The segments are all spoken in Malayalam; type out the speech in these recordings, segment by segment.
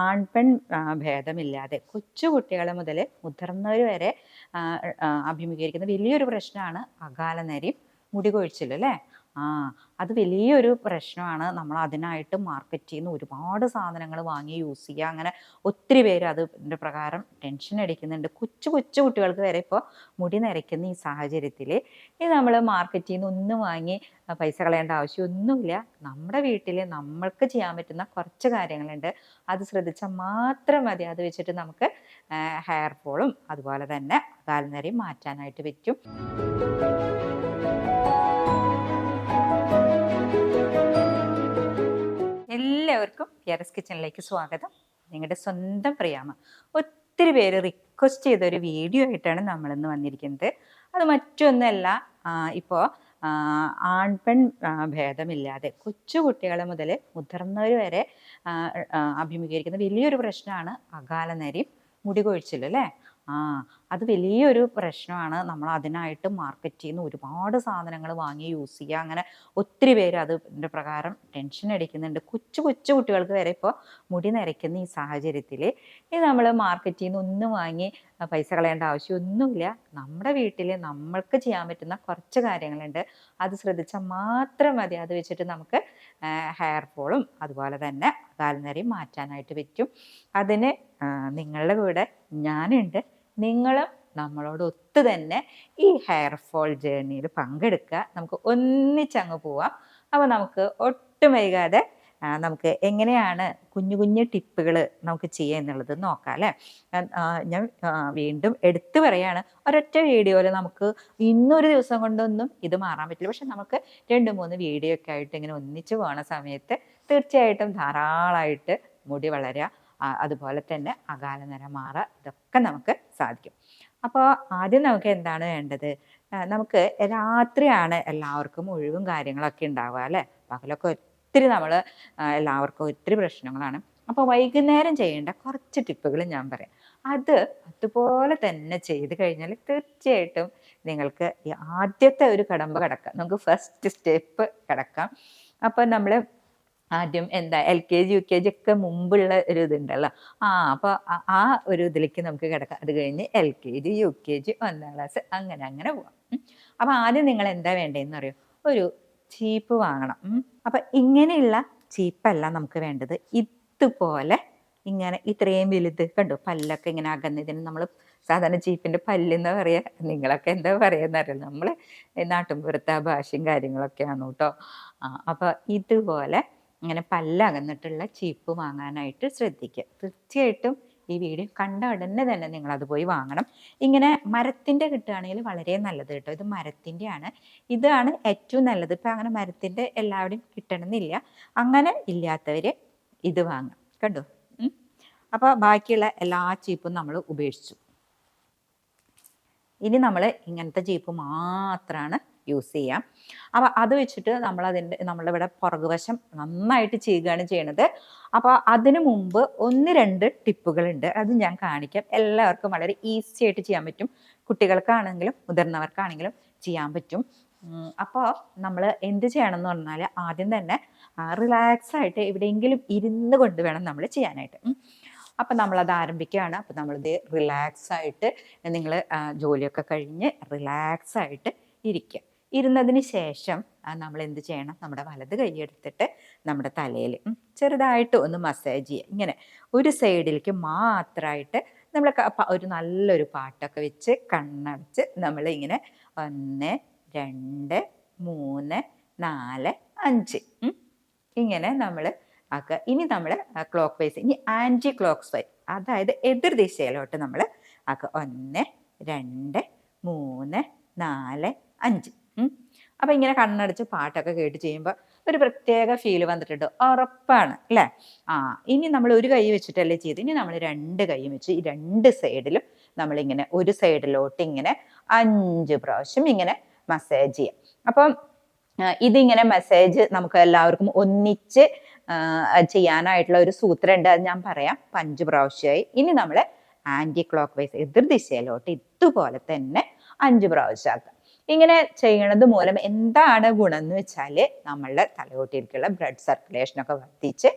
ആൺപെൺ പെൺ ഭേദമില്ലാതെ കൊച്ചുകുട്ടികൾ മുതൽ മുതിർന്നവർ വരെ അഭിമുഖീകരിക്കുന്ന വലിയൊരു പ്രശ്നമാണ് അകാലനരി മുടി കൊഴിച്ചിൽ അല്ലേ? ആ അത് വലിയൊരു പ്രശ്നമാണ്. നമ്മൾ അതിനായിട്ട് മാർക്കറ്റ് ചെയ്യുന്ന ഒരുപാട് സാധനങ്ങൾ വാങ്ങി യൂസ് ചെയ്യുക അങ്ങനെ ഒത്തിരി പേര് അതിന്റെ പ്രകാരം ടെൻഷൻ അടിക്കുന്നുണ്ട്. കൊച്ചു കൊച്ചു കുട്ടികൾക്ക് വരെ ഇപ്പോൾ മുടി നരയ്ക്കുന്ന ഈ സാഹചര്യത്തിൽ ഇത് നമ്മൾ മാർക്കറ്റ് നിന്ന് ഒന്നും വാങ്ങി പൈസ കളയേണ്ട ആവശ്യമൊന്നുമില്ല നമ്മുടെ വീട്ടിൽ നമ്മൾക്ക് ചെയ്യാൻ പറ്റുന്ന കുറച്ച് കാര്യങ്ങളുണ്ട്. അത് ശ്രദ്ധിച്ചാൽ മാത്രം മതി. അത് വെച്ചിട്ട് നമുക്ക് ഹെയർ ഫോളും അതുപോലെ തന്നെ കാൽനരയും മാറ്റാനായിട്ട് പറ്റും. എല്ലാവർക്കും യറസ് കിച്ചണിലേക്ക് സ്വാഗതം. നിങ്ങളുടെ സ്വന്തം പ്രിയാമ ഒത്തിരി പേര് റിക്വസ്റ്റ് ചെയ്ത ഒരു വീഡിയോ ആയിട്ടാണ് നമ്മളിന്ന് വന്നിരിക്കുന്നത്. അത് മറ്റൊന്നല്ല ഇപ്പോൾ ആൺപെൺ ഭേദമില്ലാതെ കൊച്ചു കുട്ടികളെ മുതൽ മുതിർന്നവർ വരെ അഭിമുഖീകരിക്കുന്ന വലിയൊരു പ്രശ്നമാണ് അകാലനരി മുടി കൊഴിച്ചിൽ അല്ലേ? ആ അത് വലിയൊരു പ്രശ്നമാണ്. നമ്മൾ അതിനായിട്ട് മാർക്കറ്റ് ചെയ്യുന്ന ഒരുപാട് സാധനങ്ങൾ വാങ്ങി യൂസ് ചെയ്യുക അങ്ങനെ ഒത്തിരി പേര് അതിന്റെ പ്രകാരം ടെൻഷൻ അടിക്കുന്നുണ്ട്. കൊച്ചു കൊച്ചു കുട്ടികൾക്ക് വരെ ഇപ്പോൾ മുടി നിരയ്ക്കുന്ന ഈ സാഹചര്യത്തിൽ ഇത് നമ്മൾ മാർക്കറ്റിൽ നിന്ന് ഒന്നും വാങ്ങി പൈസ കളയേണ്ട ആവശ്യമൊന്നുമില്ല നമ്മുടെ വീട്ടിൽ നമ്മൾക്ക് ചെയ്യാൻ പറ്റുന്ന കുറച്ച് കാര്യങ്ങളുണ്ട്. അത് ശ്രദ്ധിച്ചാൽ മാത്രം മതി. അത് വെച്ചിട്ട് നമുക്ക് ഹെയർ ഫോളും അതുപോലെ തന്നെ കാൽനരയും മാറ്റാനായിട്ട് പറ്റും. അതിന് നിങ്ങളുടെ കൂടെ ഞാനുണ്ട്. നിങ്ങളും നമ്മളോട് ഒത്തു തന്നെ ഈ ഹെയർ ഫോൾ ജേർണിയിൽ പങ്കെടുക്കുക. നമുക്ക് ഒന്നിച്ചങ്ങ് പോവാം. അപ്പോൾ നമുക്ക് ഒട്ടും വൈകാതെ നമുക്ക് എങ്ങനെയാണ് കുഞ്ഞു കുഞ്ഞു ടിപ്പുകൾ നമുക്ക് ചെയ്യുക എന്നുള്ളത് നോക്കാം അല്ലേ? ഞാൻ, വീണ്ടും എടുത്തു പറയാണ്. ഒരൊറ്റ വീഡിയോയിൽ നമുക്ക് ഇന്നൊരു ദിവസം കൊണ്ടൊന്നും ഇത് മാറാൻ പറ്റില്ല. പക്ഷെ നമുക്ക് രണ്ട് മൂന്ന് വീഡിയോ ഒക്കെ ആയിട്ട് ഇങ്ങനെ ഒന്നിച്ച് പോകുന്ന സമയത്ത് തീർച്ചയായിട്ടും ധാരാളമായിട്ട് മുടി വളരുക അതുപോലെ തന്നെ അകാല നിര മാറുക ഇതൊക്കെ നമുക്ക് സാധിക്കും. അപ്പോൾ ആദ്യം നമുക്ക് എന്താണ് വേണ്ടത്? നമുക്ക് രാത്രിയാണ് എല്ലാവർക്കും ഒഴിവും കാര്യങ്ങളൊക്കെ ഉണ്ടാവുക അല്ലേ? പകലൊക്കെ ഒത്തിരി നമ്മൾ എല്ലാവർക്കും ഒത്തിരി പ്രശ്നങ്ങളാണ്. അപ്പോൾ വൈകുന്നേരം ചെയ്യേണ്ട കുറച്ച് ടിപ്പുകൾ ഞാൻ പറയാം. അത് അതുപോലെ തന്നെ ചെയ്ത് കഴിഞ്ഞാൽ തീർച്ചയായിട്ടും നിങ്ങൾക്ക് ആദ്യത്തെ ഒരു കടമ്പ് കിടക്കാം. നമുക്ക് ഫസ്റ്റ് സ്റ്റെപ്പ് കിടക്കാം. അപ്പോൾ നമ്മൾ ആദ്യം എന്താ L K G U K G ഒക്കെ മുമ്പുള്ള ഒരു ഇതുണ്ടല്ലോ. ആ അപ്പോൾ ആ ഒരു ഇതിലേക്ക് നമുക്ക് കിടക്കാം. അത് കഴിഞ്ഞ് L K G U K G ഒന്നാം ക്ലാസ് അങ്ങനെ അങ്ങനെ പോവാം. അപ്പോൾ ആദ്യം നിങ്ങൾ എന്താ വേണ്ടതെന്ന് അറിയോ? ഒരു ചീപ്പ് വാങ്ങണം. അപ്പോൾ ഇങ്ങനെയുള്ള ചീപ്പല്ല നമുക്ക് വേണ്ടത്. ഇതുപോലെ ഇങ്ങനെ ഇത്രയും വലുത് കണ്ടു? പല്ലൊക്കെ ഇങ്ങനെ അകന്നതിന് നമ്മൾ സാധാരണ ചീപ്പിന്റെ പല്ലെന്ന് പറയുക നിങ്ങളൊക്കെ എന്താ പറയുക അറിയില്ല നമ്മൾ നാട്ടിൻപുറത്തെ ആ ഭാഷയും കാര്യങ്ങളൊക്കെയാണ് കേട്ടോ. അപ്പോൾ ഇതുപോലെ ഇങ്ങനെ പല്ലകന്നിട്ടുള്ള ചീപ്പ് വാങ്ങാനായിട്ട് ശ്രദ്ധിക്കുക. തീർച്ചയായിട്ടും ഈ വീഡിയോ കണ്ട ഉടനെ തന്നെ നിങ്ങൾ അത് പോയി വാങ്ങണം. ഇങ്ങനെ മരത്തിന്റെ കിട്ടുകയാണെങ്കിൽ വളരെ നല്ലത് കേട്ടോ. ഇത് മരത്തിന്റെയാണ് ഇതാണ് ഏറ്റവും നല്ലത്. ഇപ്പം അങ്ങനെ മരത്തിന്റെ എല്ലാവരുടെയും കിട്ടണമെന്നില്ല. അങ്ങനെ ഇല്ലാത്തവർ ഇത് വാങ്ങാം. കണ്ടോ? അപ്പോൾ ബാക്കിയുള്ള എല്ലാ ചീപ്പും നമ്മൾ ഉപേക്ഷിച്ചു. ഇനി നമ്മൾ ഇങ്ങനത്തെ ചീപ്പ് മാത്രമാണ് യൂസ് ചെയ്യാം. അപ്പോൾ അത് വെച്ചിട്ട് നമ്മൾ അതിന്റെ നമ്മളിവിടെ പുറകുവശം നന്നായിട്ട് ചെയ്യുകയാണ് ചെയ്യണത്. അപ്പോൾ അതിനു മുമ്പ് ഒന്ന് രണ്ട് ടിപ്പുകളുണ്ട്. അത് ഞാൻ കാണിക്കാം. എല്ലാവർക്കും വളരെ ഈസി ആയിട്ട് ചെയ്യാൻ പറ്റും. കുട്ടികൾക്കാണെങ്കിലും മുതിർന്നവർക്കാണെങ്കിലും ചെയ്യാൻ പറ്റും. അപ്പോൾ നമ്മൾ എന്ത് ചെയ്യണം എന്ന് പറഞ്ഞാൽ ആദ്യം തന്നെ റിലാക്സ് ആയിട്ട് എവിടെയെങ്കിലും ഇരുന്ന് കൊണ്ട് വേണം നമ്മൾ ചെയ്യാനായിട്ട്. അപ്പം നമ്മളത് ആരംഭിക്കുകയാണ്. അപ്പം നമ്മളിത് റിലാക്സ് ആയിട്ട് നിങ്ങൾ ജോലിയൊക്കെ കഴിഞ്ഞ് റിലാക്സ് ആയിട്ട് ഇരിക്കുക. ഇരുന്നതിന് ശേഷം നമ്മൾ എന്ത് ചെയ്യണം? നമ്മുടെ വലത് കൈയെടുത്തിട്ട് നമ്മുടെ തലയിൽ ചെറുതായിട്ട് ഒന്ന് മസാജ് ചെയ്യുക. ഇങ്ങനെ ഒരു സൈഡിലേക്ക് മാത്രമായിട്ട് നമ്മൾ ഒരു നല്ലൊരു പാട്ടൊക്കെ വെച്ച് കണ്ണടച്ച് നമ്മൾ ഇങ്ങനെ ഒന്ന് രണ്ട് മൂന്ന് നാല് അഞ്ച്. ഇങ്ങനെ നമ്മൾ ആക്കുക. ഇനി നമ്മൾ ക്ലോക്ക് വൈസ് ഇനി ആന്റി ക്ലോക്ക് വൈസ് അതായത് എതിർ ദിശയിലോട്ട് നമ്മൾ ആക്കുക. ഒന്ന് രണ്ട് മൂന്ന് നാല് അഞ്ച്. അപ്പം ഇങ്ങനെ കണ്ണടച്ച് പാട്ടൊക്കെ കേട്ട് ചെയ്യുമ്പോൾ ഒരു പ്രത്യേക ഫീൽ വന്നിട്ടുണ്ട്. ഉറപ്പാണ് അല്ലേ? ആ ഇനി നമ്മൾ ഒരു കൈ വെച്ചിട്ടല്ലേ ചെയ്ത് ഇനി നമ്മൾ രണ്ട് കൈയും വെച്ച് ഈ രണ്ട് സൈഡിലും നമ്മളിങ്ങനെ ഒരു സൈഡിലോട്ട് ഇങ്ങനെ അഞ്ച് പ്രാവശ്യം ഇങ്ങനെ മസാജ് ചെയ്യാം. അപ്പം ഇതിങ്ങനെ മെസ്സേജ് നമുക്ക് എല്ലാവർക്കും ഒന്നിച്ച് ചെയ്യാനായിട്ടുള്ള ഒരു സൂത്രം ഉണ്ട് അത് ഞാൻ പറയാം. അഞ്ച് പ്രാവശ്യമായി. ഇനി നമ്മൾ ആന്റി ക്ലോക്ക് വൈസ് എതിർ ദിശയിലോട്ട് ഇതുപോലെ തന്നെ അഞ്ച് പ്രാവശ്യം ആക്കാം. ഇങ്ങനെ ചെയ്യണത് മൂലം എന്താണ് ഗുണം എന്ന് വെച്ചാൽ നമ്മളുടെ തലയോട്ടിലേക്കുള്ള ബ്ലഡ് സർക്കുലേഷൻ ഒക്കെ വർദ്ധിച്ച്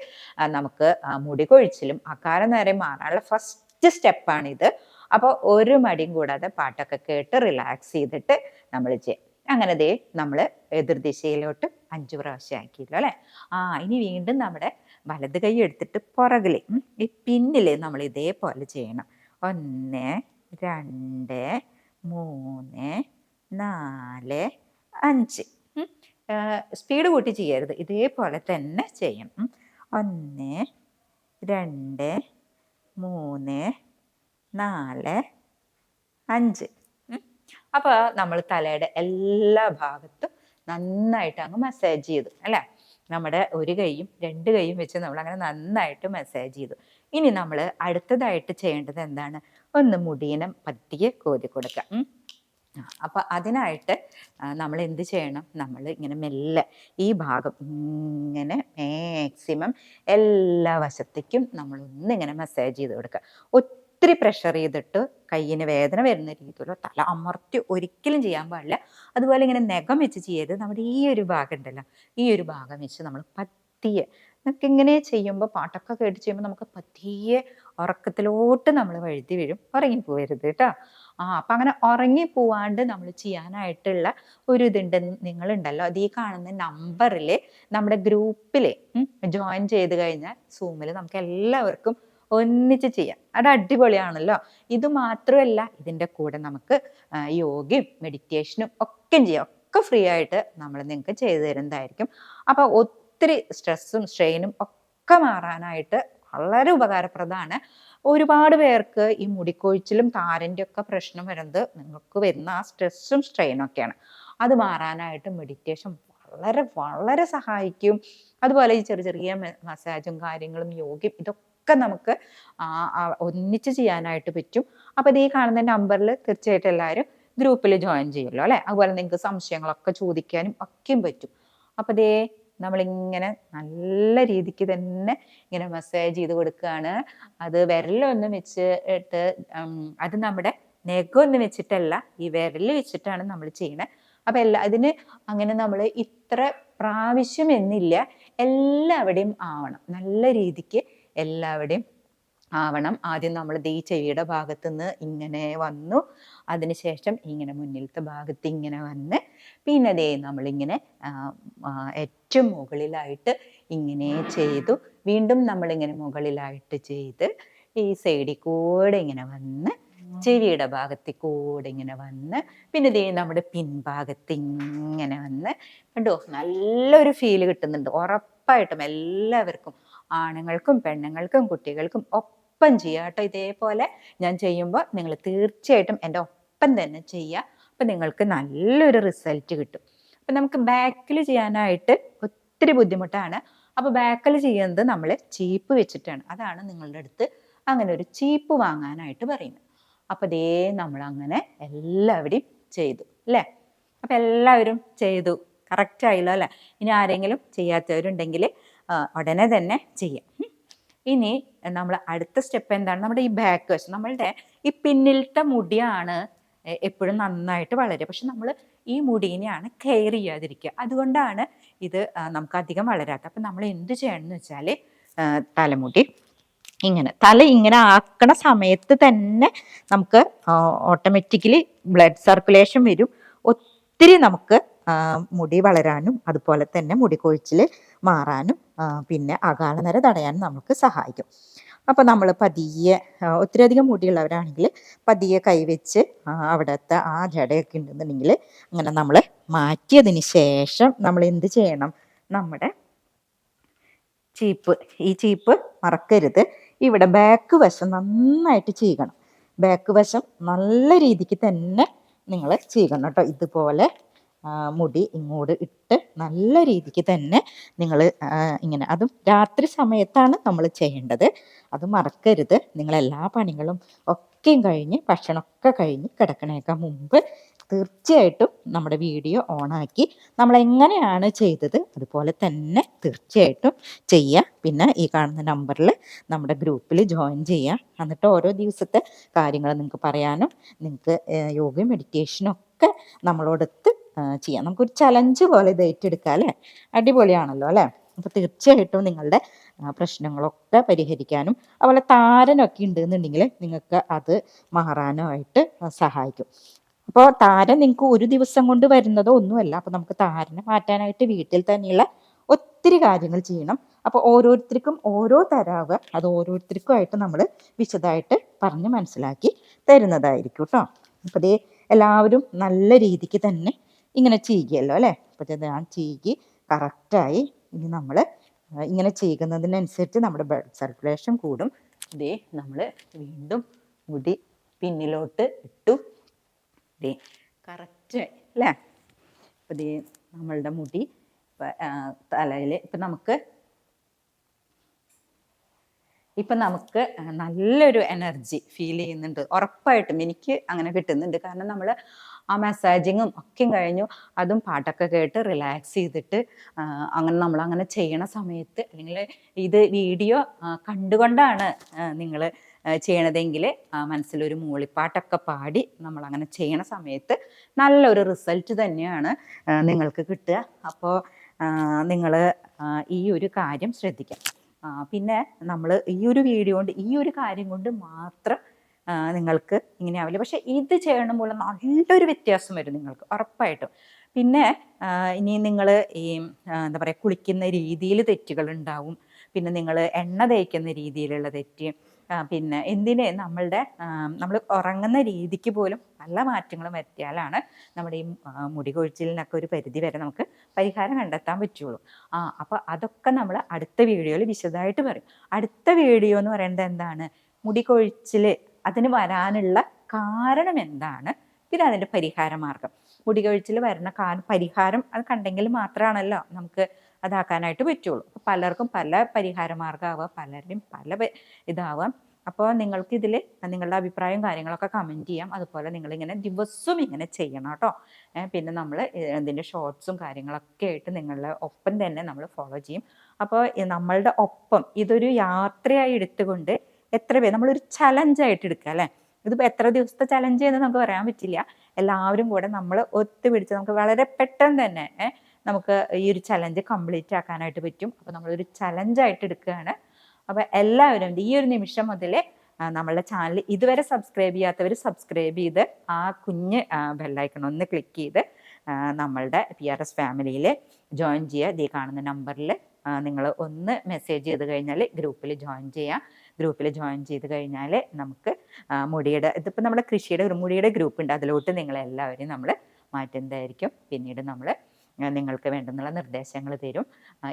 നമുക്ക് മുടി കൊഴിച്ചിലും അകാല നേരെ മാറാനുള്ള ഫസ്റ്റ് സ്റ്റെപ്പാണിത് അപ്പോൾ ഒരു മടിയും കൂടാതെ പാട്ടൊക്കെ കേട്ട് റിലാക്സ് ചെയ്തിട്ട് നമ്മൾ ചെയ്യാം. അങ്ങനെ ദേ നമ്മൾ എതിർദിശയിലോട്ട് അഞ്ച് പ്രാവശ്യം ആക്കിയല്ലോ അല്ലേ? ആ ഇനി വീണ്ടും നമ്മുടെ വലത് കൈ എടുത്തിട്ട് പുറകിൽ ഈ പിന്നിൽ നമ്മൾ ഇതേപോലെ ചെയ്യണം. ഒന്ന് രണ്ട് മൂന്ന് നാല് അഞ്ച്. സ്പീഡ് കൂട്ടി ചെയ്യരുത്. ഇതേപോലെ തന്നെ ചെയ്യണം. ഒന്ന് രണ്ട് മൂന്ന് നാല് അഞ്ച്. അപ്പോൾ നമ്മൾ തലയുടെ എല്ലാ ഭാഗത്തും നന്നായിട്ട് അങ്ങ് മസാജ് ചെയ്തു അല്ലേ? നമ്മുടെ ഒരു കൈയും രണ്ട് കൈയും വെച്ച് നമ്മൾ അങ്ങനെ നന്നായിട്ട് മസാജ് ചെയ്തു. ഇനി നമ്മൾ അടുത്തതായിട്ട് ചെയ്യേണ്ടത് എന്താണ്? ഒന്ന് മുടിയനം പതിയെ കോതി കൊടുക്കാം ഉം. ആ, അപ്പൊ അതിനായിട്ട് നമ്മൾ എന്ത് ചെയ്യണം? നമ്മൾ ഇങ്ങനെ മെല്ലെ ഈ ഭാഗം ഇങ്ങനെ മാക്സിമം എല്ലാ വശത്തേക്കും നമ്മൾ ഒന്നിങ്ങനെ മസാജ് ചെയ്ത് കൊടുക്കുക. ഒത്തിരി പ്രഷർ ചെയ്തിട്ട് കയ്യിന് വേദന വരുന്ന രീതിയിലോ തല അമർത്തി ഒരിക്കലും ചെയ്യാൻ പാടില്ല. അതുപോലെ ഇങ്ങനെ നഖം വെച്ച് ചെയ്യരുത്. നമ്മുടെ ഈ ഒരു ഭാഗം ഉണ്ടല്ലോ ഈ ഒരു ഭാഗം വെച്ച് നമ്മൾ പതിയെ നമുക്ക് ഇങ്ങനെ ചെയ്യുമ്പോൾ പാട്ടൊക്കെ കേട്ട് ചെയ്യുമ്പോൾ നമുക്ക് പതിയെ ഉറക്കത്തിലോട്ട് നമ്മൾ വഴുതി വീഴും ഉറങ്ങിപ്പോവരുത് കേട്ടോ. ആ അപ്പം അങ്ങനെ ഉറങ്ങി പോവാണ്ട് നമ്മൾ ചെയ്യാനായിട്ടുള്ള ഒരു ഇതുണ്ട് നിങ്ങളുണ്ടല്ലോ. അത് ഈ കാണുന്ന നമ്പറിൽ നമ്മുടെ ഗ്രൂപ്പിൽ ജോയിൻ ചെയ്ത് കഴിഞ്ഞാൽ സൂമിൽ നമുക്ക് എല്ലാവർക്കും ഒന്നിച്ച് ചെയ്യാം. അത് അടിപൊളിയാണല്ലോ. ഇത് മാത്രമല്ല ഇതിന്റെ കൂടെ നമുക്ക് യോഗയും മെഡിറ്റേഷനും ഒക്കെ ചെയ്യാം. ഒക്കെ ഫ്രീ ആയിട്ട് നമ്മൾ നിങ്ങൾക്ക് ചെയ്തു തരുന്നതായിരിക്കും. അപ്പോൾ ഒത്തിരി സ്ട്രെസ്സും സ്ട്രെയിനും ഒക്കെ മാറാനായിട്ട് വളരെ ഉപകാരപ്രദമാണ്. ഒരുപാട് പേർക്ക് ഈ മുടിക്കൊഴിച്ചിലും താരന്റെ ഒക്കെ പ്രശ്നം വരുന്നത് നിങ്ങൾക്ക് വരുന്ന ആ സ്ട്രെസ്സും സ്ട്രെയിനും ഒക്കെയാണ്. അത് മാറാനായിട്ട് മെഡിറ്റേഷൻ വളരെ വളരെ സഹായിക്കും. അതുപോലെ ഈ ചെറിയ ചെറിയ മസാജും കാര്യങ്ങളും യോഗയും ഇതൊക്കെ നമുക്ക് ഒന്നിച്ച് ചെയ്യാനായിട്ട് പറ്റും. അപ്പോൾ ഇത് ഈ കാണുന്ന നമ്പറിൽ തീർച്ചയായിട്ടും എല്ലാവരും ഗ്രൂപ്പിൽ ജോയിൻ ചെയ്യുമല്ലോ അല്ലേ? അതുപോലെ നിങ്ങൾക്ക് സംശയങ്ങളൊക്കെ ചോദിക്കാനും ഒക്കെയും പറ്റും. അപ്പോൾ ദേ നമ്മളിങ്ങനെ നല്ല രീതിക്ക് തന്നെ ഇങ്ങനെ മസാജ് ചെയ്ത് കൊടുക്കുകയാണ്. അത് വിരലൊന്നും വെച്ചിട്ട് അത് നമ്മുടെ നെഗൊന്നും വെച്ചിട്ടല്ല ഈ വിരൽ വെച്ചിട്ടാണ് നമ്മൾ ചെയ്യണേ. അപ്പം എല്ലാ അതിന് അങ്ങനെ നമ്മൾ ഇത്ര പ്രാവശ്യം എന്നില്ല എല്ലാവിടെയും ആവണം. നല്ല രീതിക്ക് എല്ലാവിടെയും ആവണം. ആദ്യം നമ്മൾ ദീ ചെവിയുടെ ഭാഗത്തുനിന്ന് ഇങ്ങനെ വന്നു. അതിനുശേഷം ഇങ്ങനെ മുന്നിലത്തെ ഭാഗത്ത് ഇങ്ങനെ വന്ന് പിന്നെ ദേ നമ്മളിങ്ങനെ ഏറ്റവും മുകളിലായിട്ട് ഇങ്ങനെ ചെയ്തു. വീണ്ടും നമ്മളിങ്ങനെ മുകളിലായിട്ട് ചെയ്ത് ഈ സൈഡിൽ കൂടെ ഇങ്ങനെ വന്ന് ചെവിയുടെ ഭാഗത്തിൽ കൂടെ ഇങ്ങനെ വന്ന് പിന്നെ ദേ നമ്മുടെ പിൻഭാഗത്ത് ഇങ്ങനെ വന്ന് കണ്ടോ? നല്ലൊരു ഫീൽ കിട്ടുന്നുണ്ട്. ഉറപ്പായിട്ടും എല്ലാവർക്കും ആണുങ്ങൾക്കും പെണ്ണുങ്ങൾക്കും കുട്ടികൾക്കും ഒപ്പം ചെയ്യാം കേട്ടോ. ഇതേപോലെ ഞാൻ ചെയ്യുമ്പോൾ നിങ്ങൾ തീർച്ചയായിട്ടും എന്റെ ഒപ്പം തന്നെ ചെയ്യുക. അപ്പം നിങ്ങൾക്ക് നല്ലൊരു റിസൾട്ട് കിട്ടും. അപ്പം നമുക്ക് ബാക്കിൽ ചെയ്യാനായിട്ട് ഒത്തിരി ബുദ്ധിമുട്ടാണ്. അപ്പോൾ ബാക്കിൽ ചെയ്യുന്നത് നമ്മൾ ചീപ്പ് വെച്ചിട്ടാണ്. അതാണ് നിങ്ങളുടെ അടുത്ത് അങ്ങനെ ഒരു ചീപ്പ് വാങ്ങാനായിട്ട് പറയുന്നത്. അപ്പോൾ ദേ നമ്മൾ അങ്ങനെ എല്ലാവരെയും ചെയ്തു അല്ലേ? അപ്പം എല്ലാവരും ചെയ്തു. കറക്റ്റ് ആയില്ലോ അല്ലേ? ഇനി ആരെങ്കിലും ചെയ്യാത്തവരുണ്ടെങ്കിൽ ഉടനെ തന്നെ ചെയ്യാം. ഇനി നമ്മൾ അടുത്ത സ്റ്റെപ്പ് എന്താണ്? നമ്മുടെ ഈ ബാക്ക് വശം. നമ്മളുടെ ഈ പിന്നിലത്തെ മുടിയാണ് എപ്പോഴും നന്നായിട്ട് വളരുക. പക്ഷെ നമ്മൾ ഈ മുടീനെയാണ് കെയർ ചെയ്യാതിരിക്കുക. അതുകൊണ്ടാണ് ഇത് നമുക്ക് അധികം വളരാത്തത്. അപ്പം നമ്മൾ എന്ത് ചെയ്യണം എന്ന് വെച്ചാൽ തലമുടി ഇങ്ങനെ തല ഇങ്ങനെ ആക്കണ സമയത്ത് തന്നെ നമുക്ക് ഓട്ടോമാറ്റിക്കലി ബ്ലഡ് സർക്കുലേഷൻ വരും. ഒത്തിരി നമുക്ക് മുടി വളരാനും അതുപോലെ തന്നെ മുടി കൊഴിച്ചിൽ മാറാനും പിന്നെ അകാലനര തടയാനും നമുക്ക് സഹായിക്കും. അപ്പോൾ നമ്മൾ പതിയെ ഒത്തിരി അധികം മുടിയുള്ളവരാണെങ്കിൽ പതിയെ കൈവച്ച് അവിടുത്തെ ആ ജടയൊക്കെ ഉണ്ടെന്നുണ്ടെങ്കിൽ അങ്ങനെ നമ്മൾ മാറ്റിയതിന് ശേഷം നമ്മൾ എന്ത് ചെയ്യണം? നമ്മുടെ ചീപ്പ് ഈ ചീപ്പ് മറക്കരുത്. ഇവിടെ ബാക്ക് വശം നന്നായിട്ട് ചെയ്യണം ബാക്ക് വശം നല്ല രീതിക്ക് തന്നെ നിങ്ങൾ ചെയ്യണം കേട്ടോ. ഇതുപോലെ മുടി ഇങ്ങോട്ട് ഇട്ട് നല്ല രീതിക്ക് തന്നെ നിങ്ങൾ ഇങ്ങനെ അതും രാത്രി സമയത്താണ് നമ്മൾ ചെയ്യേണ്ടത്. അത് മറക്കരുത്. നിങ്ങൾ എല്ലാ പണികളും ഒക്കെയും കഴിഞ്ഞ് ഭക്ഷണമൊക്കെ കഴിഞ്ഞ് കിടക്കണേക്കാൾ മുമ്പ് തീർച്ചയായിട്ടും നമ്മുടെ വീഡിയോ ഓണാക്കി നമ്മൾ എങ്ങനെയാണ് ചെയ്തത് അതുപോലെ തന്നെ തീർച്ചയായിട്ടും ചെയ്യുക പിന്നെ ഈ കാണുന്ന നമ്പറിൽ നമ്മുടെ ഗ്രൂപ്പിൽ ജോയിൻ ചെയ്യുക എന്നിട്ട് ഓരോ ദിവസത്തെ കാര്യങ്ങൾ നിങ്ങൾക്ക് പറയാനും നിങ്ങൾക്ക് യോഗയും മെഡിറ്റേഷനും ഒക്കെ നമ്മളോടൊത്ത് ചെയ്യാം. നമുക്കൊരു ചലഞ്ച് പോലെ ഇത് ഏറ്റെടുക്കാം അല്ലേ? അടിപൊളിയാണല്ലോ അല്ലേ? അപ്പോൾ തീർച്ചയായിട്ടും നിങ്ങളുടെ പ്രശ്നങ്ങളൊക്കെ പരിഹരിക്കാനും അതുപോലെ താരനൊക്കെ ഉണ്ടെന്നുണ്ടെങ്കിൽ നിങ്ങൾക്ക് അത് മാറാനോ ആയിട്ട് സഹായിക്കും. അപ്പോൾ താരൻ നിങ്ങൾക്ക് ഒരു ദിവസം കൊണ്ട് വരുന്നതോ ഒന്നുമല്ല. അപ്പോൾ നമുക്ക് താരനെ മാറ്റാനായിട്ട് വീട്ടിൽ തന്നെയുള്ള ഒത്തിരി കാര്യങ്ങൾ ചെയ്യണം. അപ്പോൾ ഓരോരുത്തർക്കും ഓരോ തരാവുക അത് ഓരോരുത്തർക്കുമായിട്ട് നമ്മൾ വിശദമായിട്ട് പറഞ്ഞ് മനസ്സിലാക്കി തരുന്നതായിരിക്കും കേട്ടോ അപ്പോൾ എല്ലാവരും നല്ല രീതിക്ക് തന്നെ ഇങ്ങനെ ചെയ്യുകയല്ലോ അല്ലേ? അപ്പോൾ ഞാൻ ചെയ്യുക കറക്റ്റായി ഇനി നമ്മൾ ഇങ്ങനെ ചെയ്യുന്നതിനനുസരിച്ച് നമ്മുടെ ബ്ലഡ് സർക്കുലേഷൻ കൂടും. ദേ നമ്മൾ വീണ്ടും മുടി പിന്നിലോട്ട് ഇട്ടു. ദേ കറക്റ്റ് അല്ലേ? അപ്പോൾ ദേ നമ്മളുടെ മുടി തലയിൽ ഇപ്പം നമുക്ക് ഇപ്പം നമുക്ക് നല്ലൊരു എനർജി ഫീൽ ചെയ്യുന്നുണ്ട്. ഉറപ്പായിട്ടും എനിക്ക് അങ്ങനെ കിട്ടുന്നുണ്ട്. കാരണം നമ്മൾ ആ മസാജിങ്ങും ഒക്കെ കഴിഞ്ഞു. അതും പാട്ടൊക്കെ കേട്ട് റിലാക്സ് ചെയ്തിട്ട് അങ്ങനെ നമ്മൾ അങ്ങനെ ചെയ്യണ സമയത്ത് അല്ലെങ്കിൽ ഇത് വീഡിയോ കണ്ടുകൊണ്ടാണ് നിങ്ങൾ ചെയ്യണതെങ്കിൽ മനസ്സിലൊരു മൂളിപ്പാട്ടൊക്കെ പാടി നമ്മൾ അങ്ങനെ ചെയ്യണ സമയത്ത് നല്ലൊരു റിസൾട്ട് തന്നെയാണ് നിങ്ങൾക്ക് കിട്ടുക. അപ്പോൾ നിങ്ങൾ ഈ ഒരു കാര്യം ശ്രദ്ധിക്കാം. പിന്നെ നമ്മൾ ഈ ഒരു വീഡിയോ കൊണ്ട് ഈ ഒരു കാര്യം കൊണ്ട് മാത്രം നിങ്ങൾക്ക് ഇങ്ങനെ ആവില്ല. പക്ഷേ ഇത് ചെയ്യണമ്പോൾ നല്ലൊരു വ്യത്യാസം വരും നിങ്ങൾക്ക് ഉറപ്പായിട്ടും. പിന്നെ ഇനി നിങ്ങൾ ഈ എന്താ പറയുക കുളിക്കുന്ന രീതിയിൽ തെറ്റുകൾ ഉണ്ടാവും. പിന്നെ നിങ്ങൾ എണ്ണ തേക്കുന്ന രീതിയിലുള്ള തെറ്റ്. പിന്നെ എന്തിന് നമ്മളുടെ നമ്മൾ ഉറങ്ങുന്ന രീതിക്ക് പോലും പല മാറ്റങ്ങളും വരുത്തിയാലാണ് നമ്മുടെ ഈ മുടി കൊഴിച്ചിലിനൊക്കെ ഒരു പരിധി വരെ നമുക്ക് പരിഹാരം കണ്ടെത്താൻ പറ്റുള്ളൂ. ആ അപ്പോൾ അതൊക്കെ നമ്മൾ അടുത്ത വീഡിയോയിൽ വിശദമായിട്ട് പറയും. അടുത്ത വീഡിയോ എന്ന് പറയുന്നത് എന്താണ്? മുടി കൊഴിച്ചിൽ അതിന് വരാനുള്ള കാരണം എന്താണ്? പിന്നെ അതിന്റെ പരിഹാര മാർഗം മുടി വരുന്ന കാരണം പരിഹാരം അത് കണ്ടെങ്കിൽ മാത്രമാണല്ലോ നമുക്ക് അതാക്കാനായിട്ട് പറ്റുള്ളൂ. പലർക്കും പല പരിഹാര മാർഗമാവാം പലരുടെയും പല ഇതാവാം. അപ്പോൾ നിങ്ങൾക്കിതിൽ നിങ്ങളുടെ അഭിപ്രായവും കാര്യങ്ങളൊക്കെ കമന്റ് ചെയ്യാം. അതുപോലെ നിങ്ങളിങ്ങനെ ദിവസവും ഇങ്ങനെ ചെയ്യണം കേട്ടോ. പിന്നെ നമ്മൾ ഇതിന്റെ ഷോർട്സും കാര്യങ്ങളൊക്കെ ആയിട്ട് നിങ്ങളുടെ ഒപ്പം തന്നെ നമ്മൾ ഫോളോ ചെയ്യും. അപ്പോൾ നമ്മളുടെ ഒപ്പം ഇതൊരു യാത്രയായി എടുത്തുകൊണ്ട് എത്ര പേര്? നമ്മളൊരു ചലഞ്ചായിട്ട് എടുക്കുക അല്ലേ? ഇതിപ്പോൾ എത്ര ദിവസത്തെ ചലഞ്ച് എന്ന് നമുക്ക് പറയാൻ പറ്റില്ല. എല്ലാവരും കൂടെ നമ്മൾ ഒത്തുപിടിച്ച് നമുക്ക് വളരെ പെട്ടെന്ന് തന്നെ നമുക്ക് ഈ ഒരു ചലഞ്ച് കംപ്ലീറ്റ് ആക്കാനായിട്ട് പറ്റും. അപ്പോൾ നമ്മളൊരു ചലഞ്ചായിട്ട് എടുക്കുകയാണ്. അപ്പോൾ എല്ലാവരും ഈ ഒരു നിമിഷം മുതൽ നമ്മളുടെ ചാനൽ ഇതുവരെ സബ്സ്ക്രൈബ് ചെയ്യാത്തവർ സബ്സ്ക്രൈബ് ചെയ്ത് ആ കുഞ്ഞ് ബെല്ലൈക്കൺ ഒന്ന് ക്ലിക്ക് ചെയ്ത് നമ്മളുടെ പി ആർ എസ് ഫാമിലിയിൽ ജോയിൻ ചെയ്യുക. ഇതേ കാണുന്ന നമ്പറിൽ നിങ്ങൾ ഒന്ന് മെസ്സേജ് ചെയ്ത് കഴിഞ്ഞാൽ ഗ്രൂപ്പിൽ ജോയിൻ ചെയ്യാം. ഗ്രൂപ്പിൽ ജോയിൻ ചെയ്ത് കഴിഞ്ഞാൽ നമുക്ക് മുടിയുടെ ഇതിപ്പോൾ നമ്മുടെ കൃഷിയുടെ ഒരു മുടിയുടെ ഗ്രൂപ്പ് ഉണ്ട്. അതിലോട്ട് നിങ്ങളെല്ലാവരെയും നമ്മൾ മാറ്റുന്നതായിരിക്കും. പിന്നീട് നമ്മൾ നിങ്ങൾക്ക് വേണ്ടുന്നുള്ള നിർദ്ദേശങ്ങൾ തരും.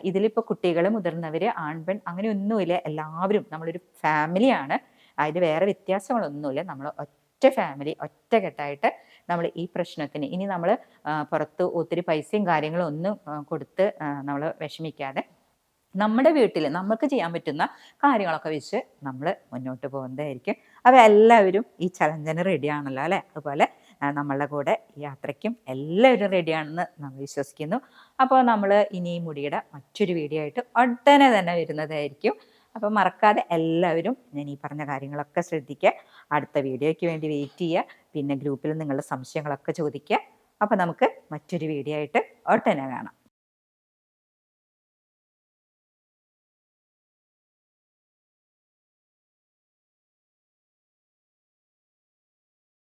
ഇതിലിപ്പോൾ കുട്ടികൾ മുതിർന്നവർ ആൺപെൺ അങ്ങനെയൊന്നുമില്ല. എല്ലാവരും നമ്മളൊരു ഫാമിലിയാണ്. അതിൽ വേറെ വ്യത്യാസങ്ങളൊന്നുമില്ല. നമ്മൾ ഒറ്റ ഫാമിലി ഒറ്റക്കെട്ടായിട്ട് നമ്മൾ ഈ പ്രശ്നത്തിന് ഇനി നമ്മൾ പുറത്ത് ഒത്തിരി പൈസയും കാര്യങ്ങളും ഒന്നും കൊടുത്ത് നമ്മൾ വിഷമിക്കാതെ നമ്മുടെ വീട്ടിൽ നമുക്ക് ചെയ്യാൻ പറ്റുന്ന കാര്യങ്ങളൊക്കെ വെച്ച് നമ്മൾ മുന്നോട്ട് പോകുന്നതായിരിക്കും. അപ്പോൾ എല്ലാവരും ഈ ചലഞ്ചിന് റെഡിയാണല്ലോ അല്ലേ? അതുപോലെ നമ്മളുടെ കൂടെ യാത്രയ്ക്കും എല്ലാവരും റെഡിയാണെന്ന് നമ്മൾ വിശ്വസിക്കുന്നു. അപ്പോൾ നമ്മൾ ഇനി മുടിയുടെ മറ്റൊരു വീഡിയോ ആയിട്ട് ഉടനെ തന്നെ വരുന്നതായിരിക്കും. അപ്പോൾ മറക്കാതെ എല്ലാവരും ഞാൻ ഈ പറഞ്ഞ കാര്യങ്ങളൊക്കെ ശ്രദ്ധിക്കുക. അടുത്ത വീഡിയോയ്ക്ക് വേണ്ടി വെയിറ്റ് ചെയ്യുക. പിന്നെ ഗ്രൂപ്പിൽ നിങ്ങളുടെ സംശയങ്ങളൊക്കെ ചോദിക്കുക. അപ്പോൾ നമുക്ക് മറ്റൊരു വീഡിയോ ആയിട്ട് ഉടനെ കാണാം.